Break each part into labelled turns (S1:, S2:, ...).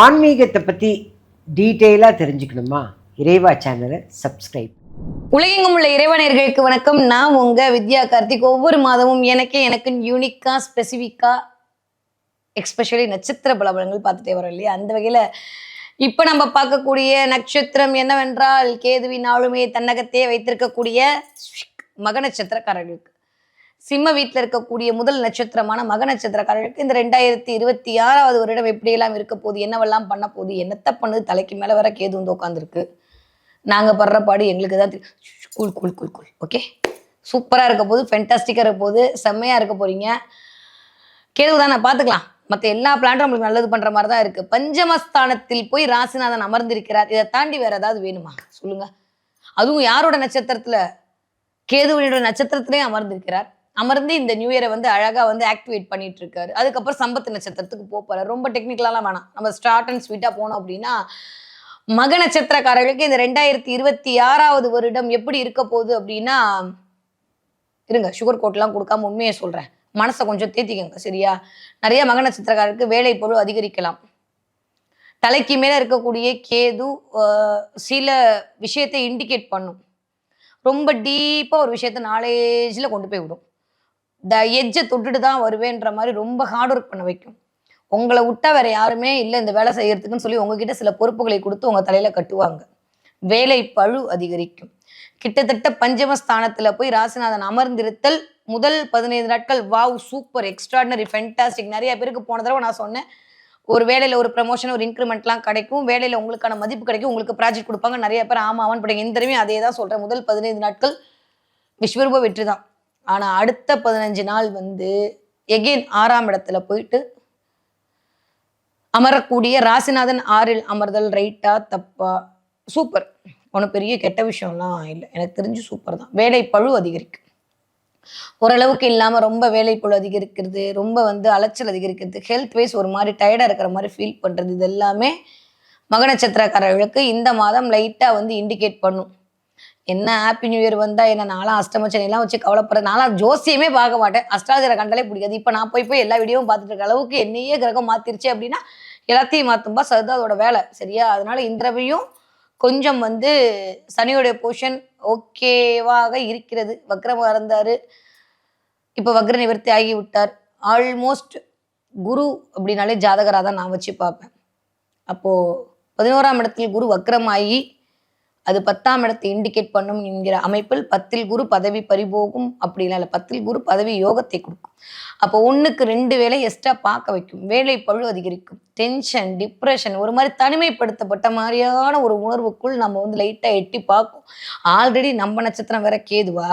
S1: ஆன்மீகத்தை பற்றி டீட்டெயிலாக தெரிஞ்சுக்கணுமா? இறைவா சேனலை சப்ஸ்கிரைப்.
S2: உலகெங்கும் உள்ள இறைவனர்களுக்கு வணக்கம். நான் உங்கள் வித்யா கார்த்திக். ஒவ்வொரு மாதமும் எனக்கே எனக்கு யூனிக்கா ஸ்பெசிஃபிக்காக எக்ஸ்பெஷலி நட்சத்திர பலபலங்கள் பார்த்துட்டே வரோம் இல்லையா? அந்த வகையில் இப்போ நம்ம பார்க்கக்கூடிய நட்சத்திரம் என்னவென்றால் கேதுவின் ஆளுமையை தன்னகத்தையே வைத்திருக்கக்கூடிய மக நட்சத்திரக்காரர்களுக்கு சிம்ம வீட்டில் இருக்கக்கூடிய முதல் நட்சத்திரமான மக நட்சத்திரக்காரர்களுக்கு இந்த ரெண்டாயிரத்தி இருபத்தி ஆறாவது வருடம் எப்படியெல்லாம் இருக்க போகுது என்னவெல்லாம் பண்ண போகுது என்னத்த பண்ணுது தலைக்கு மேலே வர கேது வந்து உட்காந்துருக்கு நாங்கள் படுற பாடு எங்களுக்கு தான் தெரியும். Cool cool cool cool okay சூப்பராக இருக்க போது ஃபென்டாஸ்டிக்காக இருக்க போது செம்மையாக இருக்க போகிறீங்க கேது நான் பார்த்துக்கலாம். மற்ற எல்லா பிளான்ட்டும் நம்மளுக்கு நல்லது பண்ணுற மாதிரி தான் இருக்குது பஞ்சமஸ்தானத்தில் போய் ராசிநாதன் அமர்ந்திருக்கிறார். இதை தாண்டி வேறு ஏதாவது வேணுமா? சொல்லுங்கள் அதுவும் யாரோட நட்சத்திரத்தில்? கேதுவனோட நட்சத்திரத்திலே அமர்ந்திருக்கிறார். அமர்ந்து இந்த நியூ இயரை வந்து அழகாக வந்து ஆக்டிவேட் பண்ணிட்டு இருக்காரு அதுக்கப்புறம் சம்பத்து நட்சத்திரத்துக்கு போக போறாரு ரொம்ப டெக்னிக்கலாலாம் வேணாம். நம்ம ஸ்டார்ட் அண்ட் ஸ்வீட்டாக போனோம் அப்படின்னா மக நட்சத்திரக்காரர்களுக்கு இந்த ரெண்டாயிரத்தி இருபத்தி ஆறாவது வருடம் எப்படி இருக்க போகுது அப்படின்னா இருங்க சுகர் கோட்லாம் கொடுக்காம உண்மையை சொல்றேன். மனசை கொஞ்சம் தேத்திக்கங்க சரியா? நிறைய மக நட்சத்திரக்காரருக்கு வேலை பொருள் அதிகரிக்கலாம். தலைக்கு மேல இருக்கக்கூடிய கேது சில விஷயத்தை இண்டிகேட் பண்ணும். ரொம்ப டீப்பா ஒரு விஷயத்த நாலேஜ்ல கொண்டு போய் விடும். த எஜ்ஜை தொட்டுட்டு தான் வருவேன்ற மாதிரி ரொம்ப ஹார்ட் ஒர்க் பண்ண வைக்கும். உங்களை விட்டா வேற யாருமே இல்லை இந்த வேலை செய்யறதுக்குன்னு சொல்லி உங்ககிட்ட சில பொறுப்புகளை கொடுத்து உங்க தலையில கட்டுவாங்க. வேலை பழு அதிகரிக்கும். கிட்டத்தட்ட பஞ்சமஸ்தானத்துல போய் ராசிநாதன் அமர்ந்திருத்தல் முதல் பதினைந்து நாட்கள் வாவ் சூப்பர் எக்ஸ்ட்ராடினரி ஃபென்டாஸ்டிக் நிறைய பேருக்கு போன தடவை நான் சொன்னேன். ஒரு வேலையில ஒரு ப்ரமோஷன் ஒரு இன்க்ரிமெண்ட்லாம் கிடைக்கும். வேலையில உங்களுக்கான மதிப்பு கிடைக்கும். உங்களுக்கு ப்ராஜெக்ட் கொடுப்பாங்க. நிறைய பேர் ஆமா ஆமான்னு படிங்க. இந்த தடவையும் அதே தான் சொல்றேன். முதல் பதினைந்து நாட்கள் விஸ்வரூப வெற்றி தான் ஆனால் அடுத்த பதினஞ்சு நாள் வந்து எகெயின் ஆறாம் இடத்துல போயிட்டு அமரக்கூடிய ராசிநாதன் ஆறில் அமர்தல் ரைட்டா தப்பா? சூப்பர் ஒன்றும் பெரிய கெட்ட விஷயம்லாம் இல்லை. எனக்கு தெரிஞ்சு சூப்பர் தான். வேலை பழு அதிகரிக்கும் ஓரளவுக்கு இல்லாமல் ரொம்ப வேலை பழு அதிகரிக்கிறது ரொம்ப வந்து அலைச்சல் அதிகரிக்கிறது ஹெல்த் வைஸ் ஒரு மாதிரி டயர்டாக இருக்கிற மாதிரி ஃபீல் பண்ணுறது இது எல்லாமே மக நட்சத்திரக்காரர்களுக்கு இந்த மாதம் லைட்டாக வந்து இண்டிகேட் பண்ணும். என்ன ஹாப்பி நியூ இயர் வந்தா என்ன நானும் அஷ்டமச்சனைலாம் வச்சு கவலைப்படுறது நானும் ஜோசியமே பார்க்க மாட்டேன். அஷ்டாதிர கண்டாலே பிடிக்காது. இப்போ நான் போய் போய் எல்லா வீடியோவும் பார்த்துட்டு இருக்க அளவுக்கு என்னையே கிரகம் மாத்திருச்சு அப்படின்னா எல்லாத்தையும் மாத்தும்பா. அதுதான் அதோட வேலை. சரியா? அதனால இந்திரவையும் கொஞ்சம் வந்து சனியோடைய போர்ஷன் ஓகேவாக இருக்கிறது. வக்ரமாக இருந்தார். இப்போ வக்ர நிவர்த்தி ஆகி விட்டார் ஆல்மோஸ்ட் குரு அப்படின்னாலே ஜாதகராக தான் நான் வச்சு பார்ப்பேன். அப்போது பதினோராம் இடத்தில் குரு வக்ரமாகி அது பத்தாம் இடத்தை இண்டிகேட் பண்ணும் என்கிற அமைப்பில் பத்தில் குரு பதவி பறிபோகும் அப்படிலாம் இல்லை பத்தில் குரு பதவி யோகத்தை கொடுக்கும். அப்போ ஒன்றுக்கு ரெண்டு வேலை எக்ஸ்ட்ரா பார்க்க வைக்கும். வேலை பழு அதிகரிக்கும். டென்ஷன் டிப்ரெஷன் ஒரு மாதிரி தனிமைப்படுத்தப்பட்ட மாதிரியான ஒரு உணர்வுக்குள் நம்ம வந்து லைட்டாக எட்டி பார்க்கும். ஆல்ரெடி நம்ம நட்சத்திரம் வேற கேதுவா?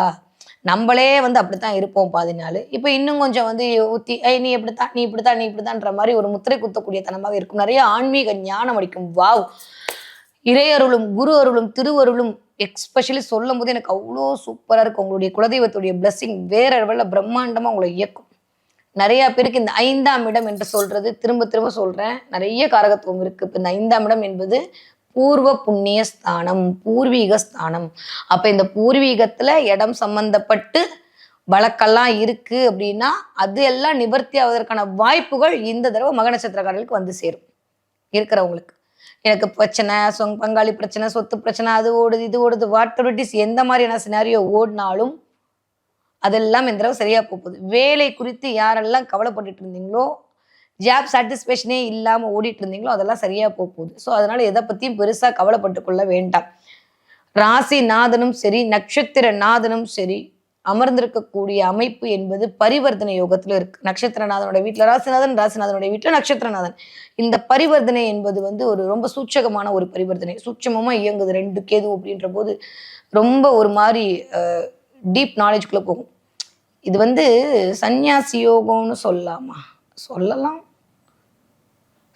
S2: நம்மளே வந்து அப்படித்தான் இருப்போம் பாதி நாள். இப்போ இன்னும் கொஞ்சம் வந்து ஊத்தி ஐ நீ இப்படித்தான் நீ இப்படித்தான் நீ இப்படித்தான்ற மாதிரி ஒரு முத்திரை குத்தக்கூடிய தனமாக இருக்கும். நிறைய ஆன்மீக ஞானம் அடிக்கும் வாவ் இறையருளும் குரு அருளும் திருவருளும் எக்ஸ்பெஷலி சொல்லும் போது எனக்கு அவ்வளோ சூப்பராக இருக்கும். உங்களுடைய குலதெய்வத்துடைய பிளஸ்ஸிங் வேற அளவில் பிரம்மாண்டமாக உங்களை இயக்கும். நிறைய பேருக்கு இந்த ஐந்தாம் இடம் என்று சொல்றது திரும்ப திரும்ப சொல்றேன். நிறைய காரகத்துவம் இருக்கு. இப்போ இந்த ஐந்தாம் இடம் என்பது பூர்வ புண்ணிய ஸ்தானம் பூர்வீக ஸ்தானம். அப்போ இந்த பூர்வீகத்தில் இடம் சம்பந்தப்பட்டு வழக்கெல்லாம் இருக்கு அப்படின்னா அது எல்லாம் நிவர்த்தி ஆவதற்கான வாய்ப்புகள் இந்த தடவை மக நட்சத்திரக்காரர்களுக்கு வந்து சேரும். இருக்கிறவங்களுக்கு. எனக்கு பிரச்சனை சொங் பங்காளி பிரச்சனை சொத்து பிரச்சனை அது ஓடுது இது ஓடுது. வாட்டர் இஸ் எந்த மாதிரியான சினாரியோ ஓடினாலும் அதெல்லாம் இந்த தடவை சரியாக போகுது. வேலை குறித்து யாரெல்லாம் கவலைப்பட்டுட்டு இருந்தீங்களோ ஜாப் சாட்டிஸ்ஃபேக்ஷனே இல்லாமல் ஓடிட்டு இருந்தீங்களோ அதெல்லாம் சரியாக போகுது. ஸோ அதனால் எதை பற்றியும் பெருசாக கவலைப்பட்டு கொள்ள வேண்டாம். ராசி நாதனும் சரி நட்சத்திர நாதனும் சரி அமர்ந்திருக்கக்கூடிய அமைப்பு என்பது பரிவர்த்தனை யோகத்துல இருக்கு. நட்சத்திரநாதனுடைய வீட்டுல ராசிநாதன் ராசிநாதனுடைய வீட்டுல நட்சத்திரநாதன். இந்த பரிவர்த்தனை என்பது வந்து ஒரு ரொம்ப சூட்சகமான ஒரு பரிவர்த்தனை. சூட்சமமா இயங்குது ரெண்டு கேது அப்படின்ற போது ரொம்ப ஒரு மாதிரி டீப் நாலேஜ்குள்ள போகும். இது வந்து சந்நியாசி யோகம்னு சொல்லலாமா? சொல்லலாம்.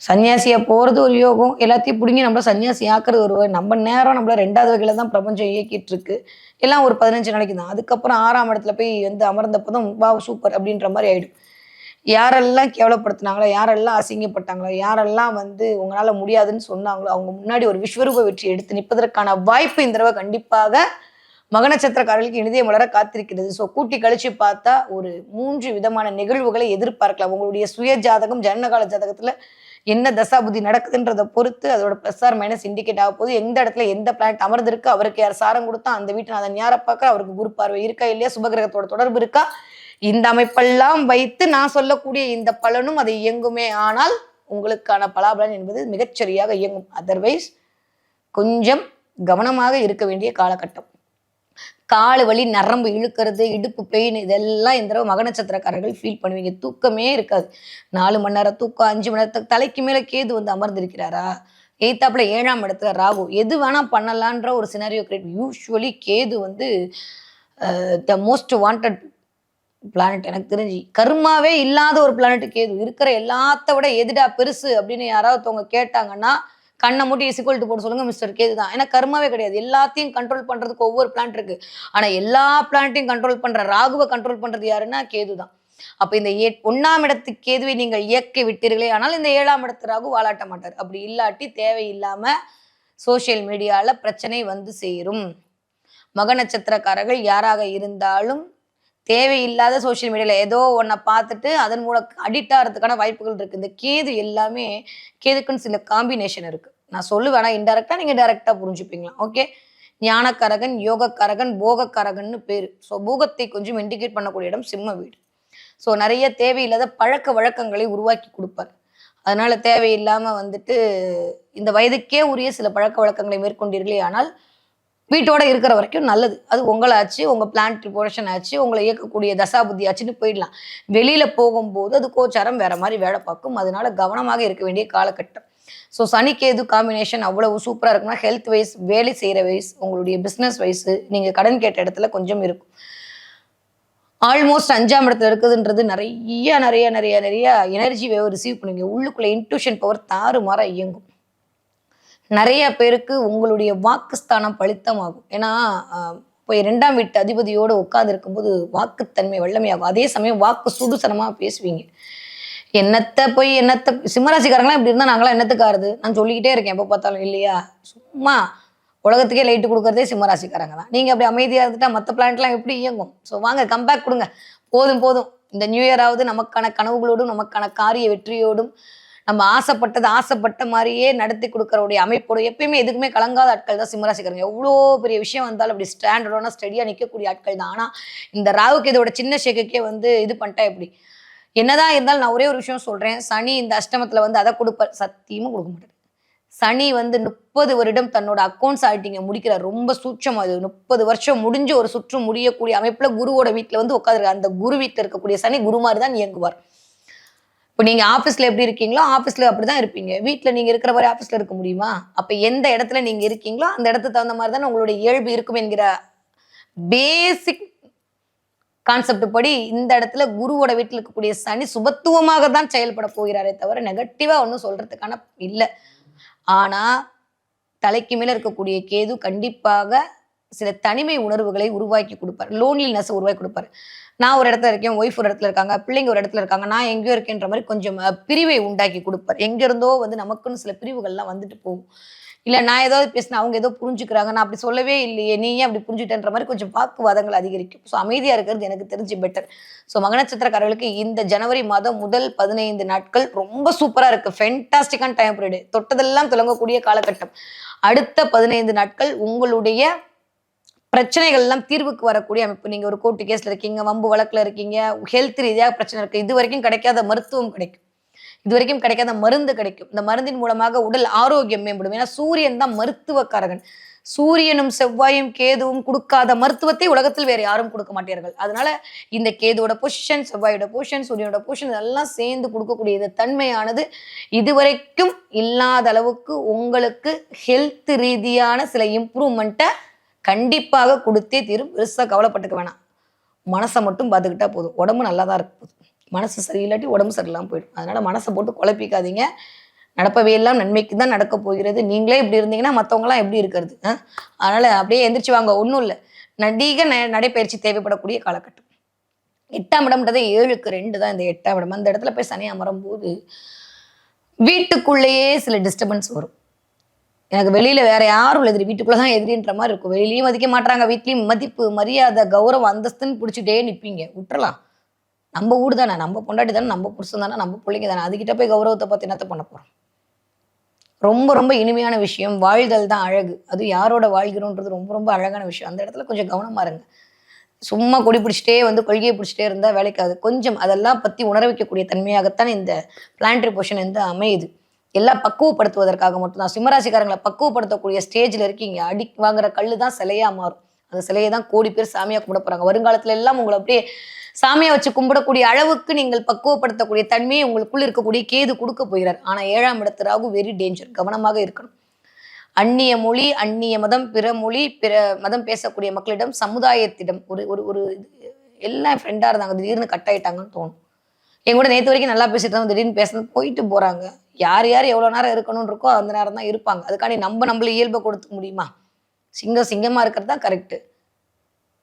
S2: சன்னியாசியா போறது ஒரு யோகம் எல்லாத்தையும் பிடுங்கி நம்மளை சன்னியாசி ஆக்குறது ஒரு நம்ம நேரம் நம்மள ரெண்டாவது வகையில தான் பிரபஞ்சம் இயக்கிட்டு இருக்கு. எல்லாம் ஒரு பதினஞ்சு நாளைக்கு தான். அதுக்கப்புறம் ஆறாம் இடத்துல போய் வந்து அமர்ந்தப்பதான் வா சூப்பர் அப்படின்ற மாதிரி ஆயிடும். யாரெல்லாம் கேவலப்படுத்தினாங்களோ யாரெல்லாம் அசிங்கப்பட்டாங்களோ யாரெல்லாம் வந்து உங்களால முடியாதுன்னு சொன்னாங்களோ அவங்க முன்னாடி ஒரு விஸ்வரூப வெற்றி எடுத்து நிற்பதற்கான வாய்ப்பு இந்த தடவை கண்டிப்பாக மக நட்சத்திரக்காரர்களுக்கு இனிதே மலர காத்திருக்கிறது. ஸோ கூட்டி கழிச்சு பார்த்தா ஒரு மூன்று விதமான நிகழ்வுகளை எதிர்பார்க்கலாம். உங்களுடைய சுய ஜாதகம் ஜனனகால ஜாதகத்துல என்ன தசாபுதி நடக்குதுன்றதை பொறுத்து அதோட ப்ளஸ் ஆர் மைனஸ் இண்டிகேட் ஆக போகுது. எந்த இடத்துல எந்த பிளானட் அமர்ந்திருக்கு அவருக்கு யார் சாரம் கொடுத்தா அந்த வீட்டில் அதன் யாரை பார்க்க அவருக்கு குரு பார்வை இருக்கா இல்லையா சுபகிரகத்தோட தொடர்பு இருக்கா? இந்த அமைப்பெல்லாம் வைத்து நான் சொல்லக்கூடிய இந்த பலனும் அது இயங்குமே. ஆனால் உங்களுக்கான பலாபலன் என்பது மிகச்சரியாக இயங்கும். அதர்வைஸ் கொஞ்சம் கவனமாக இருக்க வேண்டிய காலகட்டம். காலு வலி நரம்பு இழுக்கிறது இடுப்பு பெயின் இதெல்லாம் இந்த தடவை மக நட்சத்திரக்காரர்கள் ஃபீல் பண்ணுவீங்க. தூக்கமே இருக்காது. நாலு மணி நேரம் தூக்கம் அஞ்சு மணி நேரத்துக்கு தலைக்கு மேலே கேது வந்து அமர்ந்திருக்கிறாரா? எய்த்தாப்புல ஏழாம் இடத்துல ராகு. எது வேணா பண்ணலான்ற ஒரு சினாரியோ கிரியேட் யூஸ்வலி கேது வந்து த மோஸ்ட் வாண்டட் பிளானட் எனக்கு தெரிஞ்சு. கர்மாவே இல்லாத ஒரு பிளானட் கேது. இருக்கிற எல்லாத்த விட எதுடா பெருசு அப்படின்னு யாராவது ஒருத்தவங்க கேட்டாங்கன்னா கண்ணை மூட்டி இசிக்கொல்ட்டு போட்டு சொல்லுங்க மிஸ்டர் கேது தான். ஏன்னா கர்மாவே கிடையாது. எல்லாத்தையும் கண்ட்ரோல் பண்றதுக்கு ஒவ்வொரு பிளான்ட் இருக்கு. ஆனா எல்லா பிளான்ட்டையும் கண்ட்ரோல் பண்ற ராகுவை கண்ட்ரோல் பண்றது யாருன்னா கேது தான். அப்ப இந்த ஏ ஒன்னாம் இடத்து கேதுவை நீங்கள் இயக்கி விட்டீர்களே ஆனால் இந்த ஏழாம் இடத்து ராகு வாழாட்ட மாட்டார். அப்படி இல்லாட்டி தேவையில்லாம சோஷியல் மீடியால பிரச்சனை வந்து சேரும். மக நட்சத்திரக்காரர்கள் யாராக இருந்தாலும் தேவையில்லாத சோஷியல் மீடியாவில் ஏதோ ஒன்றை பார்த்துட்டு அதன் மூலம் அடிக்ட் ஆகிறதுக்கான வாய்ப்புகள் இருக்குது இந்த கேது எல்லாமே கேதுக்குன்னு சில காம்பினேஷன் இருக்குது நான் சொல்லுவேன் இன்டெரக்டாக நீங்கள் டைரெக்டாக புரிஞ்சுப்பீங்களா? ஓகே ஞானக்கரகன் யோகக்கரகன் போகக்கரகன்னு பேர். ஸோ போகத்தை கொஞ்சம் இண்டிகேட் பண்ணக்கூடிய இடம் சிம்ம வீடு. ஸோ நிறைய தேவையில்லாத பழக்க வழக்கங்களை உருவாக்கி கொடுப்பார். அதனால தேவையில்லாமல் வந்துட்டு இந்த வயதுக்கே உரிய சில பழக்க வழக்கங்களை மேற்கொண்டீர்களே ஆனால் வீட்டோட இருக்கிற வரைக்கும் நல்லது. அது உங்களாச்சு உங்க பிளான்ட் போர்ஷன் ஆச்சு உங்களை இயக்கக்கூடிய தசாபுத்தி ஆச்சுன்னு போயிடலாம். வெளியில போகும்போது அது கோச்சாரம் வேற மாதிரி வேலை பார்க்கும். அதனால கவனமாக இருக்க வேண்டிய காலகட்டம். ஸோ சனிக்கேது காம்பினேஷன் அவ்வளவு சூப்பராக இருக்குன்னா ஹெல்த் வைஸ் வேலை செய்கிற வைஸ் உங்களுடைய பிஸ்னஸ் வைஸு நீங்கள் கடன் கேட்ட இடத்துல கொஞ்சம் இருக்கும். ஆல்மோஸ்ட் அஞ்சாம் இடத்துல இருக்குதுன்றது நிறைய நிறைய நிறைய நிறைய எனர்ஜி வேவ் ரிசீவ் பண்ணுவீங்க. உள்ளுக்குள்ளே இன்ட்யூஷன் பவர் தாறுமாற இயங்கும். நிறைய பேருக்கு உங்களுடைய வாக்குஸ்தானம் பலித்தமாகும். ஏன்னா இப்போ இரண்டாம் வீட்டு அதிபதியோடு உட்கார்ந்து இருக்கும்போது வாக்குத்தன்மை வல்லமையாகும். அதே சமயம் வாக்கு சுடுசனமாக பேசுவீங்க. என்னத்தை போய் என்னத்தை சிம்மராசிக்காரங்களாம் இப்படி இருந்தால் நாங்களாம் என்னத்துக்காருது நான் சொல்லிக்கிட்டே இருக்கேன் எப்போ பார்த்தாலும் இல்லையா? சும்மா உலகத்துக்கே லைட்டு கொடுக்குறதே சிம்மராசிக்காரங்க தான். நீங்கள் அப்படி அமைதியாக இருந்துட்டா மற்ற பிளான்ட்லாம் எப்படி இயங்கும்? ஸோ வாங்க கம்பேக் கொடுங்க. போதும் போதும். இந்த நியூ இயராவது நமக்கான கனவுகளோடும் நமக்கான காரிய வெற்றியோடும் நம்ம ஆசைப்பட்டது ஆசைப்பட்ட மாதிரியே நடத்தி கொடுக்கறவுடைய அமைப்போட எப்பயுமே எதுக்குமே கலங்காத ஆட்கள் தான் சிம்மராசிக்காரங்க. எவ்வளோ பெரிய விஷயம் வந்தாலும் அப்படி ஸ்டாண்டர்டான ஸ்டடியாக நிற்கக்கூடிய ஆட்கள் தான். ஆனால் இந்த ராவுக்கு இதோட சின்ன சேகைக்கே வந்து இது பண்ணிட்டா எப்படி? என்னதான் இருந்தாலும் நான் ஒரே ஒரு விஷயம் சொல்றேன். சனி இந்த அஷ்டமத்துல வந்து அதை கொடுப்ப சத்தியமும் கொடுக்க மாட்டார். சனி வந்து முப்பது வருடம் தன்னோட அக்கௌண்ட்ஸ் ஆயிட்டிங்க முடிக்கிறார். ரொம்ப சூட்சம் அது. முப்பது வருஷம் முடிஞ்ச ஒரு சுற்று முடியக்கூடிய அமைப்புல குருவோட வீட்டுல வந்து உட்காந்துருக்காரு அந்த குரு வீட்டுல இருக்கக்கூடிய சனி குருமாரி தான் இயங்குவார். இப்போ நீங்கள் ஆஃபீஸில் எப்படி இருக்கீங்களோ ஆபீஸ்ல அப்படிதான் இருப்பீங்க. வீட்டில் நீங்கள் இருக்கிற மாதிரி ஆஃபீஸில் இருக்க முடியுமா? அப்போ எந்த இடத்துல நீங்கள் இருக்கீங்களோ அந்த இடத்துக்கு தகுந்த மாதிரி தானே உங்களுடைய இயல்பு இருக்கும் என்கிற பேசிக் கான்செப்ட் படி இந்த இடத்துல குருவோட வீட்டில் இருக்கக்கூடிய சனி சுபத்துவமாக தான் செயல்பட போகிறாரே தவிர நெகட்டிவா ஒன்றும் சொல்றதுக்கான இல்லை. ஆனா தலைக்கு மேல இருக்கக்கூடிய கேது கண்டிப்பாக சில தனிமை உணர்வுகளை உருவாக்கி கொடுப்பார். லோன்லினஸ் உருவாக்கி கொடுப்பார். நான் ஒரு இடத்துல இருக்கேன் ஒய்ஃப் ஒரு இடத்துல இருக்காங்க பிள்ளைங்க ஒரு இடத்துல இருக்காங்க நான் எங்கேயோ இருக்கேன்ற மாதிரி கொஞ்சம் பிரிவை உண்டாக்கி கொடுப்பார். எங்க இருந்தோ வந்து நமக்குன்னு சில பிரிவுகள்லாம் வந்துட்டு போகும். இல்லை நான் ஏதாவது பேசினா அவங்க ஏதோ புரிஞ்சுக்கிறாங்க. நான் அப்படி சொல்லவே இல்லையே. நீ ஏன் அப்படி புரிஞ்சுட்டேன்ற மாதிரி கொஞ்சம் வாக்குவாதங்கள் அதிகரிக்கும். ஸோ அமைதியாக இருக்கிறது எனக்கு தெரிஞ்சு பெட்டர் ஸோ மகநட்சத்திரக்காரர்களுக்கு இந்த ஜனவரி மாதம் முதல் பதினைந்து நாட்கள் ரொம்ப சூப்பராக இருக்குது ஃபென்டாஸ்டிக்கான டைம் பீரியடு தொட்டதெல்லாம் துலங்கக்கூடிய காலகட்டம். அடுத்த பதினைந்து நாட்கள் உங்களுடைய பிரச்சனைகள் எல்லாம் தீர்வுக்கு வரக்கூடிய அமைப்பு. நீங்கள் ஒரு கோர்ட்டு கேஸில் இருக்கீங்க வம்பு வழக்கில் இருக்கீங்க ஹெல்த் ரீதியாக பிரச்சனை இருக்குது இது வரைக்கும் கிடைக்காத மருத்துவம் கிடைக்கும். இது வரைக்கும் கிடைக்காத மருந்து கிடைக்கும். இந்த மருந்தின் மூலமாக உடல் ஆரோக்கியம் மேம்படும். ஏன்னா சூரியன் தான் மருத்துவக்காரகன். சூரியனும் செவ்வாயும் கேதுவும் கொடுக்காத மருத்துவத்தை உலகத்தில் வேற யாரும் கொடுக்க மாட்டார்கள். அதனால இந்த கேதுவோட பொசிஷன் செவ்வாயோட பொசிஷன் சூரியனோட பொசிஷன் இதெல்லாம் சேர்ந்து கொடுக்கக்கூடிய இந்த தன்மையானது இதுவரைக்கும் இல்லாத அளவுக்கு உங்களுக்கு ஹெல்த் ரீதியான சில இம்ப்ரூவ்மெண்ட்டை கண்டிப்பாக கொடுத்தே தீரும். பெருசாக கவலைப்பட்டுக்க வேணாம். மனசை மட்டும் பார்த்துக்கிட்டா போதும். உடம்பு நல்லா தான் இருக்கும் போதும் மனசு சரியில்லாட்டி உடம்பு சரியில்லாமல் போயிடும். அதனால மனசை போட்டு குழப்பிக்காதீங்க. நடப்பவே எல்லாம் நன்மைக்கு தான் நடக்க போகிறது. நீங்களே இப்படி இருந்தீங்கன்னா மற்றவங்களாம் எப்படி இருக்கிறது? அதனால் அப்படியே எந்திரிச்சு வாங்க. ஒன்றும் இல்லை. நடிக ந- நடைப்பயிற்சி தேவைப்படக்கூடிய காலகட்டம். எட்டாம் இடம்ன்றது ஏழுக்கு ரெண்டு தான் இந்த எட்டாம் இடம். அந்த இடத்துல போய் சனி அமரும் போது வீட்டுக்குள்ளேயே சில டிஸ்டர்பன்ஸ் வரும். எனக்கு வெளியில் வேற யாரும் இல்லை. எதிரி தான் எதிரின்ற மாதிரி இருக்கும். வெளியிலையும் மதிக்க மாட்டாங்க வீட்லேயும் மதிப்பு மரியாதை கௌரவம் அந்தஸ்துன்னு பிடிச்சிட்டே நிற்பீங்க விட்டுறலாம். நம்ம வீடு தானே நம்ம பொண்டாட்டி தானே நம்ம புருஷன் தானே நம்ம பிள்ளைங்க தானே அதுக்கிட்ட போய் கௌரவத்தை பார்த்து என்னத்தை பண்ண போகிறோம் ரொம்ப ரொம்ப இனிமையான விஷயம் வாழ்தல் தான் அழகு. அது யாரோட வாழ்கிறோன்றது ரொம்ப ரொம்ப அழகான விஷயம். அந்த இடத்துல கொஞ்சம் கவனமாக இருங்க. சும்மா கொடி பிடிச்சிட்டே வந்து கொள்கையை பிடிச்சிட்டே இருந்தால் வேலைக்காது. கொஞ்சம் அதெல்லாம் பற்றி உணர வைக்கக்கூடிய தன்மையாகத்தான் இந்த பிளான்ட்ரி போர்ஷன் வந்து அமையுது. எல்லாம் பக்குவப்படுத்துவதற்காக மட்டும்தான். சிம்மராசிக்காரங்களை பக்குவப்படுத்தக்கூடிய ஸ்டேஜில் இருக்கீங்க. அடி வாங்குற கல்லு தான் சிலையாக மாறும். அந்த சிலையை தான் கோடி பேர் சாமியாக கும்பிட போகிறாங்க வருங்காலத்துல எல்லாம் உங்களை அப்படியே சாமியை வச்சு கும்பிடக்கூடிய அளவுக்கு நீங்கள் பக்குவப்படுத்தக்கூடிய தன்மையை உங்களுக்குள்ள இருக்கக்கூடிய கேது கொடுக்க போகிறார். ஆனால் ஏழாம் இடத்து ராகு வெரி டேஞ்சர் கவனமாக இருக்கணும். அந்நிய மொழி அந்நிய மதம் பிற மொழி பிற மதம் பேசக்கூடிய மக்களிடம் சமுதாயத்திடம் ஒரு ஒரு ஒரு எல்லாம் ஃப்ரெண்டாக இருந்தாங்க திடீர்னு கட் ஆகிட்டாங்கன்னு தோணும். என் கூட நேற்று வரைக்கும் நல்லா பேசிட்டு இருந்தாங்க திடீர்னு பேசுறது போயிட்டு போகிறாங்க யார் யார் எவ்வளோ நேரம் இருக்கணும்னு இருக்கோ அந்த நேரம் தான் இருப்பாங்க. அதுக்காண்டி நம்ம நம்மள இயல்பை கொடுத்துக்க முடியுமா? சிங்கம் சிங்கமாக இருக்கிறது தான் கரெக்டு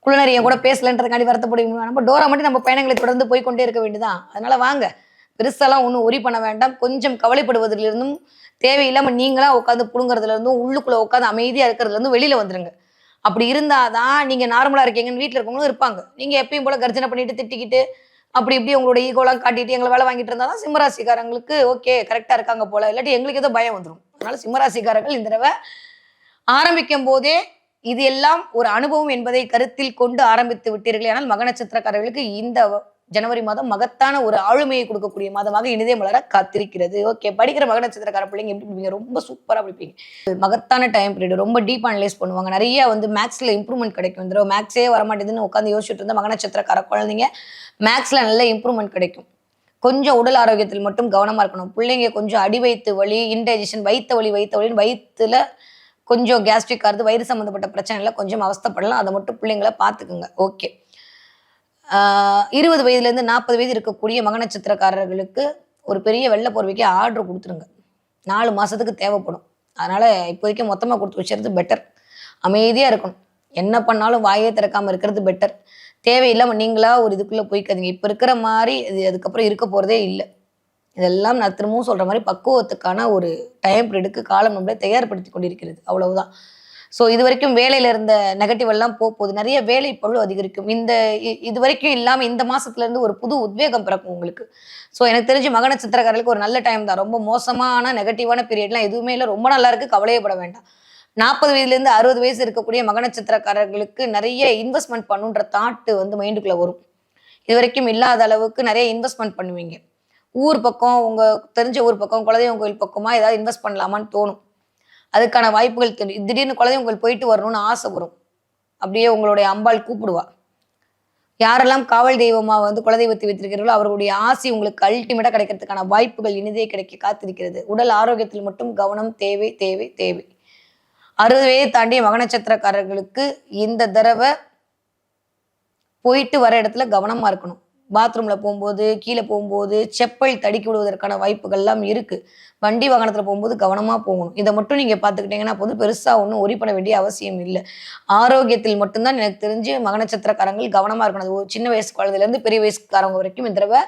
S2: குழுநர் என் கூட பேசலன்றதுக்காண்டி வருத்தப்படுவீங்களா நம்ம டோரா மட்டும் நம்ம பயணங்களை தொடர்ந்து போய் கொண்டே இருக்க வேண்டியதான் அதனால வாங்க. பெருசாலாம் ஒன்றும் ஒரி பண்ண வேண்டாம். கொஞ்சம் கவலைப்படுவதிலிருந்தும் தேவையில்லாமல் நீங்களா உட்காந்து புழுங்குறதுலேருந்தும் உள்ளுக்குள்ளே உட்காந்து அமைதியாக இருக்கிறதுலேருந்து வெளியில் வந்துடுங்க அப்படி இருந்தால் தான் நீங்கள் நார்மலாக இருக்கீங்கன்னு வீட்டில் இருக்கவங்களும் இருப்பாங்க. நீங்கள் எப்பயும் போல் கர்ஜனை பண்ணிட்டு திட்டிக்கிட்டு அப்படி இப்படி உங்களோட ஈகோலாம் காட்டிட்டு எங்களை வேலை வாங்கிட்டு இருந்தால் தான் சிம்மராசிக்காரங்களுக்கு ஓகே கரெக்டாக இருக்காங்க போல. இல்லாட்டி எங்களுக்கு ஏதோ பயம் வந்துடும் அதனால் சிம்மராசிக்காரர்கள் இந்த தடவை ஆரம்பிக்கும் போதே இது எல்லாம் ஒரு அனுபவம் என்பதை கருத்தில் கொண்டு ஆரம்பித்து விட்டீர்கள். ஆனால் மக நட்சத்திரக்காரர்களுக்கு இந்த ஜனவரி மாதம் மகத்தான ஒரு ஆளுமையை கொடுக்கக்கூடிய மாதமாக இனிதே மலர காத்திருக்கிறது. ஓகே படிக்கிற மக நட்சத்திரக்கார பிள்ளைங்க எப்படி படிப்பீங்க ரொம்ப சூப்பராக படிப்பீங்க. மகத்தான டைம் பீரியட் ரொம்ப டீப் அனலைஸ் பண்ணுவாங்க. நிறைய வந்து மேக்ஸில் இம்ப்ரூவ்மெண்ட் கிடைக்கும். இந்த மேக்ஸே வரமாட்டேதுன்னு உட்காந்து யோசிச்சுட்டு இருந்தால் மக நட்சத்திரக்கார குழந்தைங்க மேக்ஸில் நல்ல இம்ப்ரூவ்மெண்ட் கிடைக்கும். கொஞ்சம் உடல் ஆரோக்கியத்தில் மட்டும் கவனமாக இருக்கணும். பிள்ளைங்க கொஞ்சம் அடி வயிற்று வலி இன்டைஜஷன் வைத்த வலி வைத்த வலின்னு வயிற்றுல கொஞ்சம் கேஸ்ட்ரிக் ஆகுது வயிறு சம்மந்தப்பட்ட பிரச்சனைல கொஞ்சம் அவஸ்தப்படலாம். அதை மட்டும் பிள்ளைங்களை பார்த்துக்குங்க. ஓகே இருபது வயதுலேருந்து நாற்பது வயது இருக்கக்கூடிய மக நட்சத்திரக்காரர்களுக்கு ஒரு பெரிய வெள்ளை போர்வைக்கு ஆர்டர் கொடுத்துருங்க. நாலு மாதத்துக்கு தேவைப்படும். அதனால் இப்போதைக்கு மொத்தமாக கொடுத்து வச்சுறது பெட்டர் அமைதியாக இருக்கணும். என்ன பண்ணாலும் வாயே திறக்காமல் இருக்கிறது பெட்டர் தேவையில்லாமல் நீங்களாக ஒரு இதுக்குள்ளே போய்க்காதீங்க. இப்போ இருக்கிற மாதிரி இது அதுக்கப்புறம் இருக்க போகிறதே இல்லை. இதெல்லாம் நான் திரும்பவும் சொல்கிற மாதிரி பக்குவத்துக்கான ஒரு டைம் பீரியடுக்கு காலம் நம்மளை தயார்படுத்தி கொண்டிருக்கிறது. அவ்வளவுதான். ஸோ இது வரைக்கும் வேலையில் இருந்த நெகட்டிவ் எல்லாம் போக போகுது. நிறைய வேலை பழு அதிகரிக்கும். இந்த இ- இது வரைக்கும் இல்லாமல் இந்த மாதத்துலேருந்து ஒரு புது உத்வேகம் பிறக்கும் உங்களுக்கு. ஸோ எனக்கு தெரிஞ்சு மகன சித்திரக்காரர்களுக்கு ஒரு நல்ல டைம் தான். ரொம்ப மோசமான நெகட்டிவான பீரியட்லாம் எதுவுமே இல்லை. ரொம்ப நல்லா இருக்குது கவலையப்பட வேண்டாம். நாற்பது வயதுலேருந்து அறுபது வயசு இருக்கக்கூடிய மகன சித்திரக்காரர்களுக்கு நிறைய இன்வெஸ்ட்மெண்ட் பண்ணுன்ற தாட்டு வந்து மைண்டுக்குள்ளே வரும். இது வரைக்கும் இல்லாத அளவுக்கு நிறைய இன்வெஸ்ட்மெண்ட் பண்ணுவீங்க. ஊர் பக்கம் உங்க தெரிஞ்ச ஊர் பக்கம் குலதெய்வம் கோயில் பக்கமா ஏதாவது இன்வெஸ்ட் பண்ணலாமான்னு தோணும். அதுக்கான வாய்ப்புகள் தெரியும் திடீர்னு குலதெய்வம் கோயில் போயிட்டு வரணும்னு ஆசை வரும். அப்படியே உங்களுடைய அம்பாள் கூப்பிடுவா. யாரெல்லாம் காவல் தெய்வமா வந்து குலதெய்வத்தை வைத்திருக்கிறீர்களோ அவர்களுடைய ஆசை உங்களுக்கு அல்டிமேட்டா கிடைக்கிறதுக்கான வாய்ப்புகள் இனிதே கிடைக்க காத்திருக்கிறது. உடல் ஆரோக்கியத்தில் மட்டும் கவனம் தேவை தேவை தேவை. அறுபது வயதை தாண்டிய மக நட்சத்திரக்காரர்களுக்கு இந்த தடவை போயிட்டு வர இடத்துல கவனமா இருக்கணும். பாத்ரூம்ல போகும்போது கீழே போகும்போது செப்பல் தடுக்கி விடுவதற்கான வாய்ப்புகள்லாம் இருக்கு. வண்டி வாகனத்துல போகும்போது கவனமா போகணும். இதை மட்டும் நீங்க பாத்துக்கிட்டீங்கன்னா போது பெருசா ஒன்றும் ஒரி பண்ண வேண்டிய அவசியம் இல்லை. ஆரோக்கியத்தில் மட்டும்தான் எனக்கு தெரிஞ்சு மக நட்சத்திரக்காரங்கள் கவனமா இருக்கணும். அது ஒரு சின்ன வயசு குழந்தையில இருந்து பெரிய வயசுக்காரங்க வரைக்கும் இந்த தடவை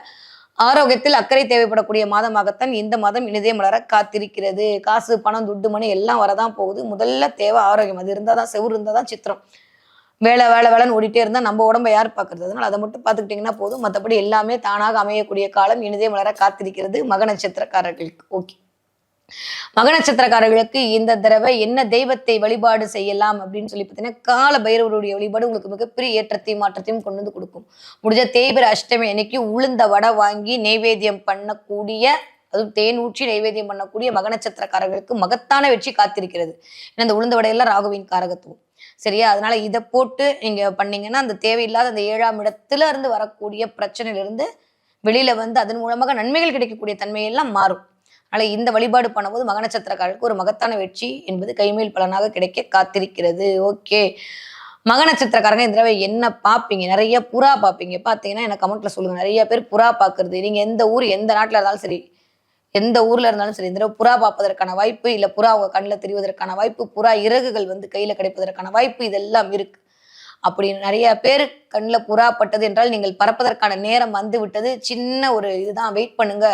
S2: ஆரோக்கியத்தில் அக்கறை தேவைப்படக்கூடிய மாதமாகத்தான் இந்த மாதம் இனிதே மலர காத்திருக்கிறது. காசு பணம் துட்டு மணி எல்லாம் வரதான் போகுது. முதல்ல தேவை ஆரோக்கியம். அது இருந்தால் தான் செவ்வறு இருந்தால் தான் சித்திரம். வேலை வேலை வேலைன்னு ஓடிட்டே இருந்தால் நம்ம உடம்ப யார் பார்க்கறது அதனால அதை மட்டும் பார்த்துக்கிட்டிங்கன்னா போதும். மற்றபடி எல்லாமே தானாக அமையக்கூடிய காலம் இனிதே மலர காத்திருக்கிறது மக நட்சத்திரக்காரர்களுக்கு. ஓகே. மக நட்சத்திரக்காரர்களுக்கு இந்த தடவை என்ன தெய்வத்தை வழிபாடு செய்யலாம் அப்படின்னு சொல்லி பார்த்தீங்கன்னா கால பைரவருடைய வழிபாடு உங்களுக்கு மிகப்பெரிய ஏற்றத்தையும் மாற்றத்தையும் கொண்டு வந்து கொடுக்கும். முடிஞ்ச தேய்பிர அஷ்டமி அன்னைக்கு உளுந்த வடை வாங்கி நெய்வேத்தியம் பண்ணக்கூடிய அதுவும் தேன் ஊற்றி நைவேத்தியம் பண்ணக்கூடிய மக நட்சத்திரக்காரர்களுக்கு மகத்தான வெற்றி காத்திருக்கிறது. ஏன்னா இந்த உளுந்த வடையெல்லாம் ராகுவின் காரகத்துவம். சரியா? அதனால இதை போட்டு நீங்க பண்ணீங்கன்னா அந்த தேவையில்லாத அந்த ஏழாம் இடத்துல இருந்து வரக்கூடிய பிரச்சனையில இருந்து வெளியில வந்து அதன் மூலமாக நன்மைகள் கிடைக்கக்கூடிய தன்மையெல்லாம் மாறும். அதனால இந்த வழிபாடு பண்ணும்போது மக நட்சத்திரக்காரர்களுக்கு ஒரு மகத்தான வெற்றி என்பது கைமேல் பலனாக கிடைக்க காத்திருக்கிறது. ஓகே. மக நட்சத்திரக்காரங்க இந்த தடவை என்ன பார்ப்பீங்க நிறைய புறா பார்ப்பீங்க பார்த்தீங்கன்னா எனக்கு கமெண்ட்ல சொல்லுங்க. நிறைய பேர் புறா பார்க்கறது நீங்க எந்த ஊர் எந்த நாட்டில் இருந்தாலும் சரி எந்த ஊர்ல இருந்தாலும் சரி இந்த தடவை புறா பார்ப்பதற்கான வாய்ப்பு இல்ல புறா அவங்க கண்ணில் தெரிவதற்கான வாய்ப்பு புறா இறகுகள் வந்து கையில கிடைப்பதற்கான வாய்ப்பு இதெல்லாம் இருக்கு. அப்படி நிறைய பேர் கண்ணில் புறா பட்டது என்றால் நீங்கள் பறப்பதற்கான நேரம் வந்து விட்டது. சின்ன ஒரு இதுதான் வெயிட் பண்ணுங்க.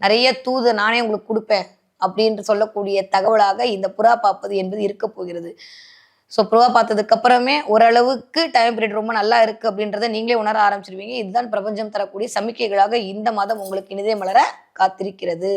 S2: நிறைய தூது நானே உங்களுக்கு கொடுப்பேன். அப்படின்னு சொல்லக்கூடிய தகவலாக இந்த புறா பார்ப்பது என்பது இருக்க போகிறது. ஸோ புறா பார்த்ததுக்கப்புறமே ஓரளவுக்கு டைம் பீரியட் ரொம்ப நல்லா இருக்குது அப்படின்றத நீங்களே உணர ஆரம்பிச்சிருவீங்க. இதுதான் பிரபஞ்சம் தரக்கூடிய சமிக்கைகளாக இந்த மாதம் உங்களுக்கு இனிதே மலர காத்திருக்கிறது.